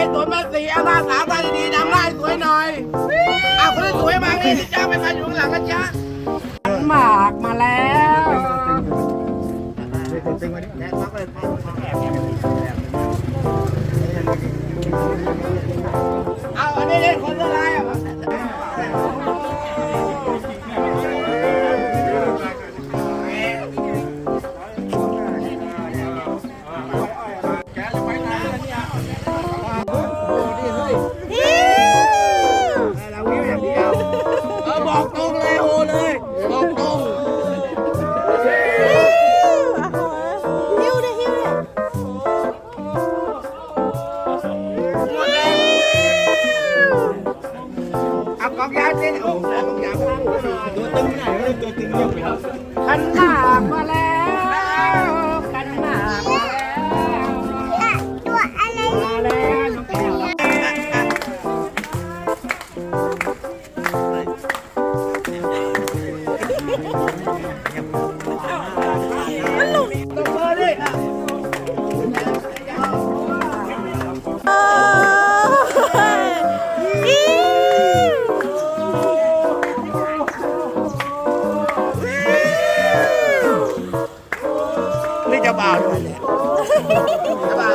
เป็นสวนมาสีเอาหน้าสาวตาดีๆดำหน้าให้สวยหน่อยเอาคนสวยมานี่จ้าไปมาอยู่ข้างหลังนะจ๊ะ กองยาเส้นโอ้กองยาตัวตึงไหนตัวตึงเยอะไปแล้วขันหมากมาแล้วขันหมากมาแล้วตัวอะไรมาแล้วน้องแก้วแล้ว นี่จะบ่าวด้วยเนี่ยจะบ่าว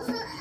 是。